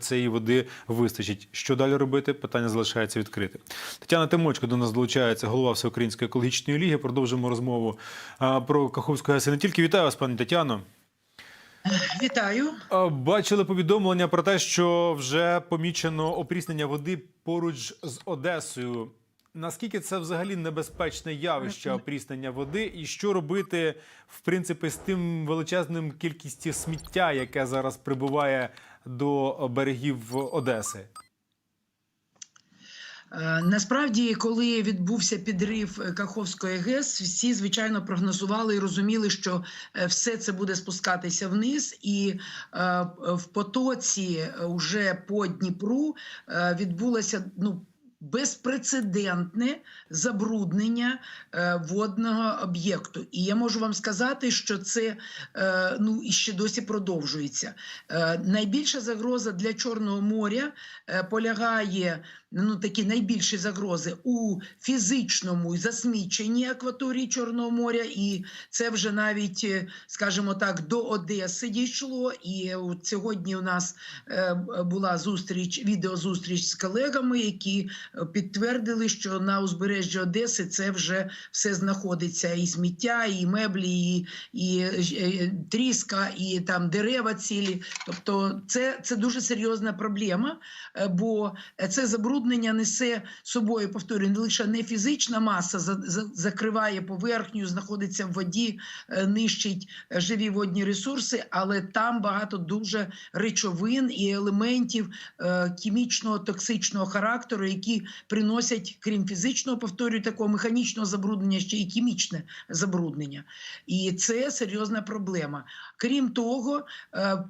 цієї води вистачить. Що далі робити? Питання залишається відкритим. Тетяна Тимочко до нас долучається, голова Всеукраїнської екологічної ліги. Продовжимо розмову про Каховську ГЕС. Не тільки вітаю вас, пані Тетяно. Вітаю. Бачили повідомлення про те, що вже помічено опріснення води поруч з Одесою. Наскільки це взагалі небезпечне явище опріснення води, і що робити в принципі з тим величезним кількістю сміття, яке зараз прибуває до берегів Одеси? Е, Насправді, коли відбувся підрив е, Каховської ГЕС, всі звичайно прогнозували і розуміли, що е, все це буде спускатися вниз, і в потоці вже по Дніпру відбулася ну. Безпрецедентне забруднення е, водного об'єкту, і я можу вам сказати, що це е, ну і ще досі продовжується. Е, найбільша загроза для Чорного моря полягає ну такі найбільші загрози у фізичному засміченні акваторії Чорного моря, і це вже навіть, е, скажімо так, до Одеси дійшло. І сьогодні у нас е, була зустріч, відеозустріч з колегами, які е, підтвердили, що на узбережжі Одеси це вже все знаходиться: і сміття, і меблі, і, і е, тріска, і там дерева цілі. Тобто, це, це дуже серйозна проблема, бо це забруднення несе собою, повторюю, не лише не фізична маса за, за, закриває поверхню, знаходиться в воді, е, нищить е, живі водні ресурси, але там багато дуже речовин і елементів е, хімічного токсичного характеру, які приносять, крім фізичного, повторюю, такого механічного забруднення, ще й хімічне забруднення. І це серйозна проблема. Крім того,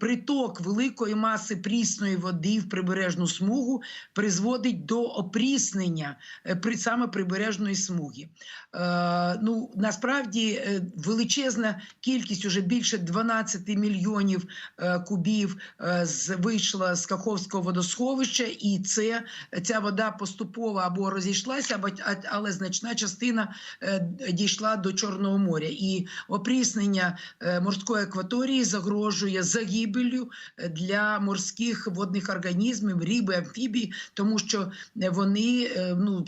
приток великої маси прісної води в прибережну смугу призводить до опріснення е, при саме прибережної смуги. Е, ну насправді е, величезна кількість, уже більше 12 мільйонів е, кубів е, з вийшла з Каховського водосховища, і це ця вода поступово або розійшлася, або але значна частина е, дійшла до Чорного моря. І опріснення е, морської акваторії загрожує загибелью е, для морських водних організмів, риби, амфібій, тому що е, вони е, ну.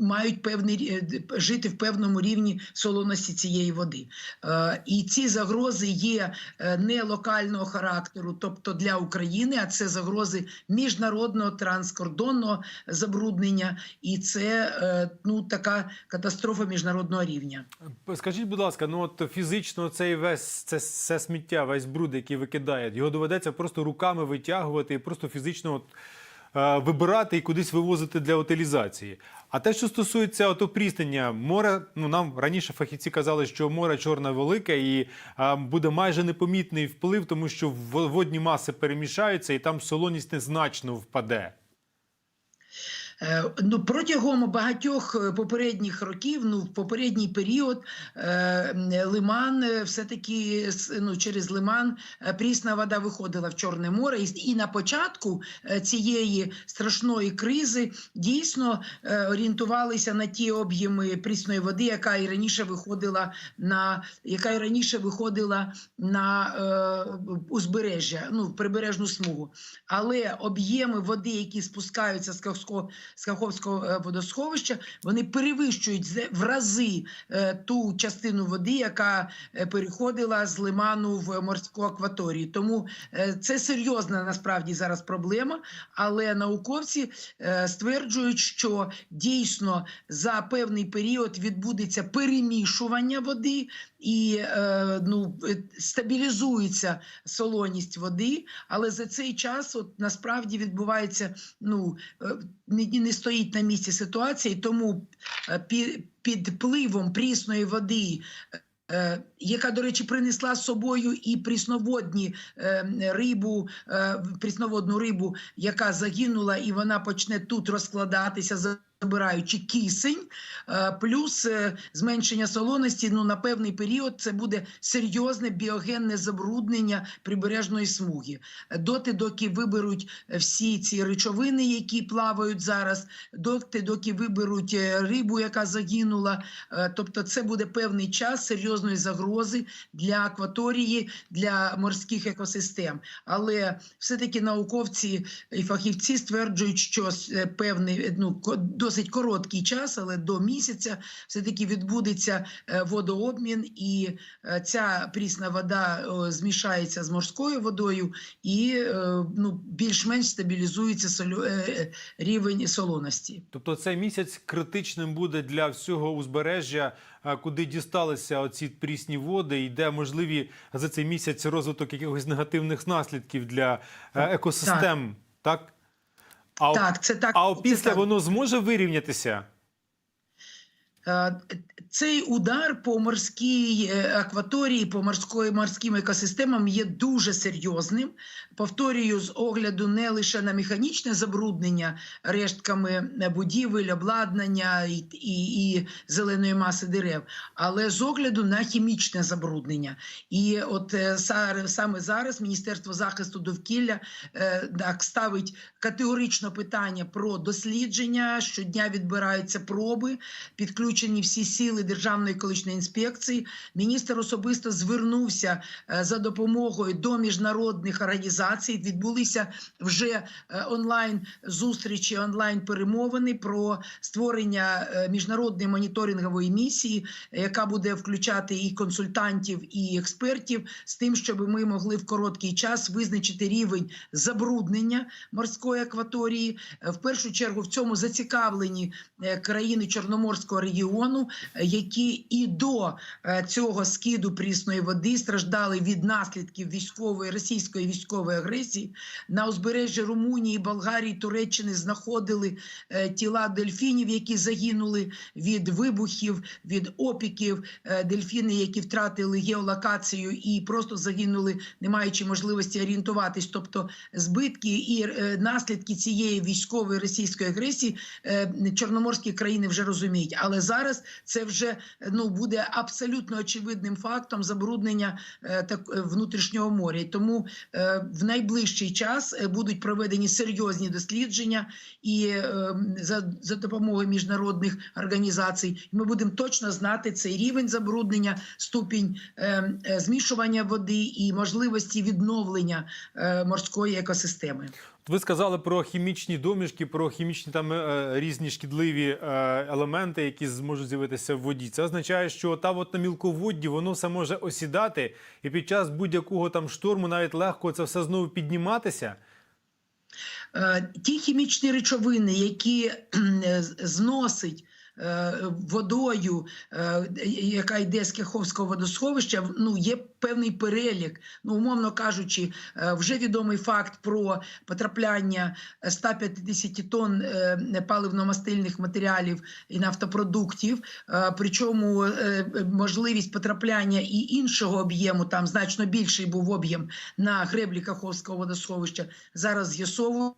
Мають певний е, жити в певному рівні солоності цієї води, і ці загрози є не локального характеру, тобто для України, а це загрози міжнародного транскордонного забруднення, і це ну така катастрофа міжнародного рівня. Скажіть, будь ласка, ну от фізично цей весь це, це сміття, весь бруд, який викидають, його доведеться просто руками витягувати і просто фізично от, вибирати і кудись вивозити для утилізації. А те, що стосується отопріснення море, ну нам раніше фахівці казали, що море чорне велике і е, буде майже непомітний вплив, тому що водні маси перемішаються, і там солоність незначно впаде. Е, Ну, протягом багатьох е, попередніх років, ну в попередній період, е, лиман е, все-таки с- ну, через лиман прісна вода виходила в Чорне море. І, на початку цієї страшної кризи дійсно орієнтувалися на ті об'єми прісної води, яка і раніше виходила на яка і раніше виходила на е, узбережжя, ну в прибережну смугу. Але об'єми води, які спускаються з Каховського, з Каховського е, водосховища, вони перевищують в рази е, ту частину води, яка е, переходила з лиману в морську акваторію. Тому це серйозна насправді зараз проблема. Але науковці стверджують, що дійсно за певний період відбудеться перемішування води і ну, стабілізується солоність води, але за цей час от насправді відбувається ну е, не, не стоїть на місці ситуації, тому е, під, впливом прісної води. е, Яка, до речі, принесла з собою і прісноводні е, рибу, прісноводну рибу, яка загинула, і вона почне тут розкладатися, забираючи кисень, е, плюс е, зменшення солоності. Ну на певний період це буде серйозне біогенне забруднення прибережної смуги. Доти, доки виберуть всі ці речовини, які плавають зараз, доти, доки виберуть е, рибу, яка загинула. Е, Тобто, це буде певний час серйозної загрози для акваторії, для морських екосистем. Але все-таки науковці і фахівці стверджують, що е, певний ну ко- досить короткий час, але до місяця все таки відбудеться е, водообмін, і е, ця прісна вода змішається з морською водою, і е, ну більш-менш стабілізується солю, рівень солоності. Тобто цей місяць критичним буде для всього узбережжя, куди дісталися оці прісні води, і де можливі за цей місяць розвиток якихось негативних наслідків для екосистем. Так? А, Так, це так. а це після так. воно зможе вирівнятися? Е, Цей удар по морській е, акваторії, по морської морським екосистемам є дуже серйозним. Повторюю, з огляду не лише на механічне забруднення рештками будівель, обладнання і, і, і зеленої маси дерев, але з огляду на хімічне забруднення. І от е, саме зараз Міністерство захисту довкілля так ставить категорично питання про дослідження. Щодня відбираються проби підключені всі сили Державної екологічної інспекції. Міністр особисто звернувся е, за допомогою до міжнародних організацій. Відбулися вже е, онлайн зустрічі, онлайн перемовини про створення е, міжнародної моніторингової місії, яка буде включати і консультантів, і експертів, з тим, щоб ми могли в короткий час визначити рівень забруднення морської акваторії. В першу чергу в цьому зацікавлені країни Чорноморського регіону, е, які і до е, цього скиду прісної води страждали від наслідків військової російської військової агресії. На узбережжі Румунії, Болгарії, Туреччини знаходили е, тіла дельфінів, які загинули від вибухів, від опіків. Дельфіни, які втратили геолокацію і просто загинули, не маючи можливості орієнтуватись. Тобто збитки і наслідки цієї військової російської агресії чорноморські країни вже розуміють. Але зараз це вже ну буде абсолютно очевидним фактом забруднення е, так е, внутрішнього моря. І тому е, в найближчий час будуть проведені серйозні дослідження і за, за допомогою міжнародних організацій. Ми будемо точно знати цей рівень забруднення, ступінь змішування води і можливості відновлення морської екосистеми. Ви сказали про хімічні домішки, про хімічні там е, різні шкідливі е, елементи, які зможуть з'явитися в воді. Це означає, що та от на мілководді воно все може осідати, і під час будь-якого там шторму навіть легко це все знову підніматися. Е, ті хімічні речовини, які е, зносить е, водою, е, яка йде з Каховського водосховища, ну є певний перелік. Ну, умовно кажучи, е, вже відомий факт про потрапляння 150 тонн е, паливно-мастильних матеріалів і нафтопродуктів. Е, Причому е, можливість потрапляння і іншого об'єму, там значно більший був об'єм на греблі Каховського водосховища. Зараз з'ясовують.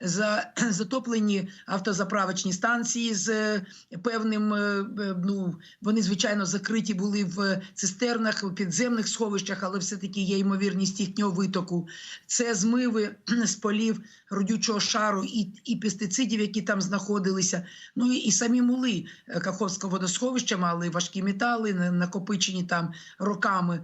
За затоплені автозаправочні станції з е, певним. е, Ну вони звичайно закриті були в цистернах, в підземних сховищах, але все-таки є ймовірність їхнього витоку. Це змиви з полів родючого шару і, і пестицидів, які там знаходилися. Ну і, і самі мули е, Каховського водосховища мали важкі метали, накопичені там роками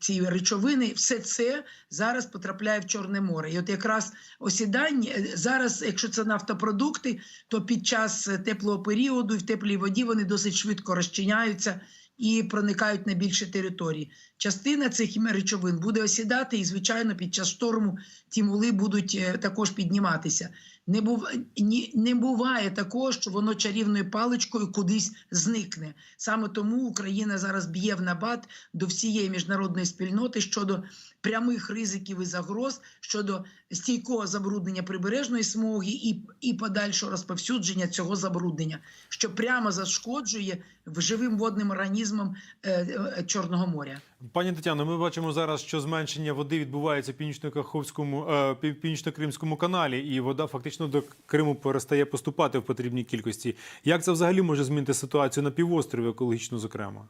ці речовини. Все це зараз потрапляє в Чорне море. І от якраз осідання е, зараз, якщо це нафтопродукти, то під час е, теплого періоду і в теплій воді вони досить швидко розчиняються. І проникають на більше території. Частина цих речовин буде осідати, і звичайно, під час шторму ті мули будуть е, також підніматися. Не був ні, не буває такого, що воно чарівною паличкою кудись зникне. Саме тому Україна зараз б'є в набат до всієї міжнародної спільноти щодо прямих ризиків і загроз щодо стійкого забруднення прибережної смуги і, і подальшого розповсюдження цього забруднення, що прямо зашкоджує живим водним організмам е, е, Чорного моря. Пані Тетяно, ми бачимо зараз, що зменшення води відбувається в північно-каховському е, північно-кримському каналі, і вода фактично до Криму перестає поступати в потрібній кількості. Як це взагалі може змінити ситуацію на півострові, екологічно зокрема?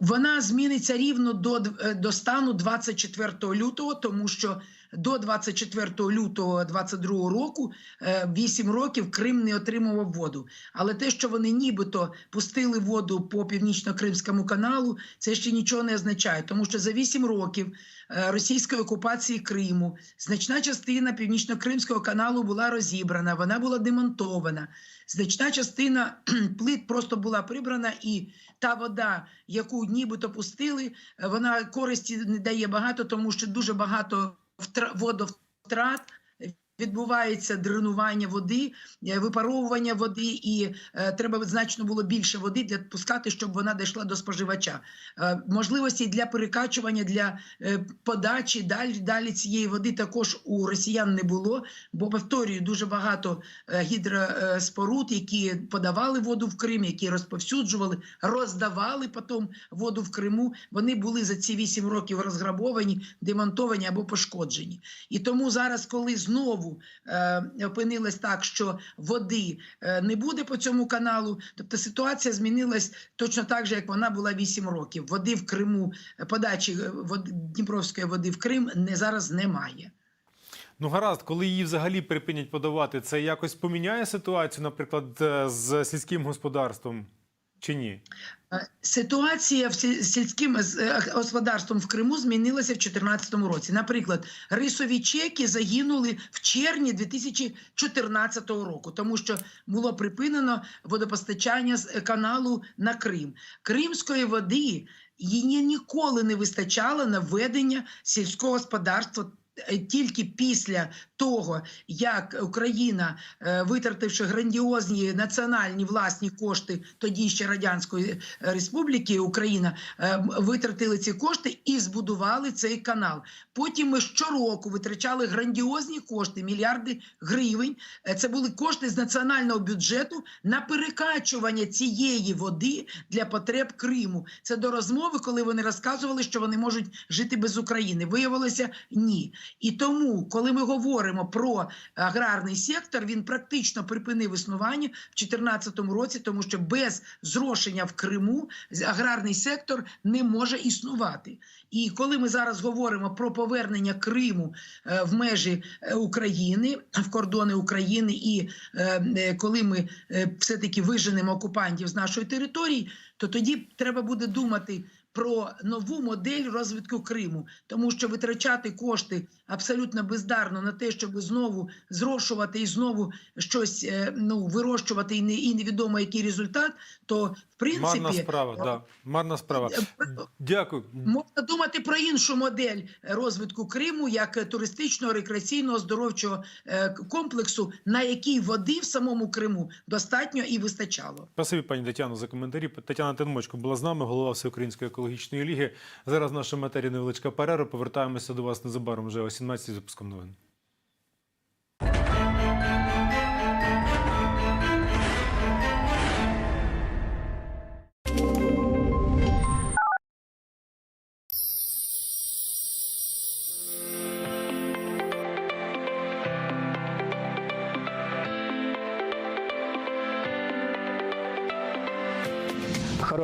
Вона зміниться рівно до, е, до стану 24 лютого, тому що до 24 лютого 22 року 8 років Крим не отримував воду. Але те, що вони нібито пустили воду по північно-кримському каналу, це ще нічого не означає, тому що за 8 років е, російської окупації Криму значна частина північно-кримського каналу була розібрана, вона була демонтована. Значна частина плит просто була прибрана, і та вода, яку нібито пустили, е, вона користі не дає багато, тому що дуже багато водовтрат. Відбувається дренування води, е, випаровування води, і е, треба значно було більше води для пускати, щоб вона дійшла до споживача. Е, можливості для перекачування, для подачі далі, далі цієї води також у росіян не було. Бо повторюю, дуже багато гідроспоруд, які подавали воду в Крим, які розповсюджували, роздавали потім воду в Криму. Вони були за ці 8 років розграбовані, демонтовані або пошкоджені. І тому зараз, коли знову е, опинилось так, що води е, не буде по цьому каналу, тобто ситуація змінилась точно так же, як вона була 8 років. Води в Криму, е, подачі води, Дніпровської води в Крим не зараз немає. Ну гаразд, коли її взагалі припинять подавати, це якось поміняє ситуацію, наприклад, з сільським господарством чи ні? Е, Ситуація в сільським е, господарством в Криму змінилася в 2014 році. Наприклад, рисові чеки загинули в червні 2014 року, тому що було припинено водопостачання з е, каналу на Крим. Кримської води її ніколи не вистачало на ведення сільського господарства. Е, Тільки після того, як Україна, е, витративши грандіозні національні власні кошти тоді ще радянської е, республіки Україна, витратили ці кошти і збудували цей канал. Потім ми щороку витрачали грандіозні кошти, мільярди гривень. Це були кошти з національного бюджету на перекачування цієї води для потреб Криму. Це до розмови, коли вони розказували, що вони можуть жити без України. Виявилося ні. І тому, коли ми говоримо про аграрний сектор, він практично припинив існування в 2014 році, тому що без зрошення в Криму аграрний сектор не може існувати. І коли ми зараз говоримо про повернення Криму е, в межі е, України, в кордони України, і е, е, коли ми е, все-таки виженемо окупантів з нашої території, то тоді треба буде думати. Про нову модель розвитку Криму, тому що витрачати кошти абсолютно бездарно на те, щоб знову зрошувати і знову щось е, ну вирощувати, і не і невідомо який результат, то в принципі Марна справа, да. Марна справа. е, Дякую. Можна думати про іншу модель розвитку Криму як е, туристичного, рекреаційного, здоровчого е, комплексу, на якій води в самому Криму достатньо і вистачало. Спасибі, пані Тетяно, за коментарі. Тетяна Тенмочко була з нами, голова Всеукраїнської екологічної ліги. Зараз в нашій матері невеличка перерва. Повертаємося до вас незабаром вже о 17 з випуском новин.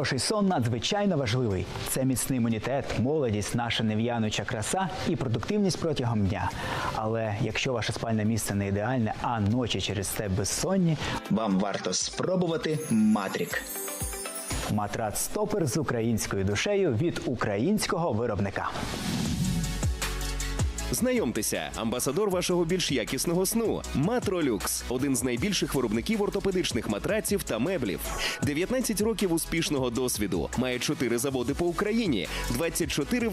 Хороший сон надзвичайно важливий. Це міцний імунітет, молодість, наша нев'януча краса і продуктивність протягом дня. Але якщо ваше спальне місце не ідеальне, а ночі через це безсонні, Вам варто спробувати Матрік. матрац стопер з українською душею від українського виробника. Знайомтеся, амбасадор вашого більш якісного сну Матролюкс, один з найбільших виробників ортопедичних матраців та меблів. 19 років успішного досвіду, має 4 заводи по Україні, 24 власні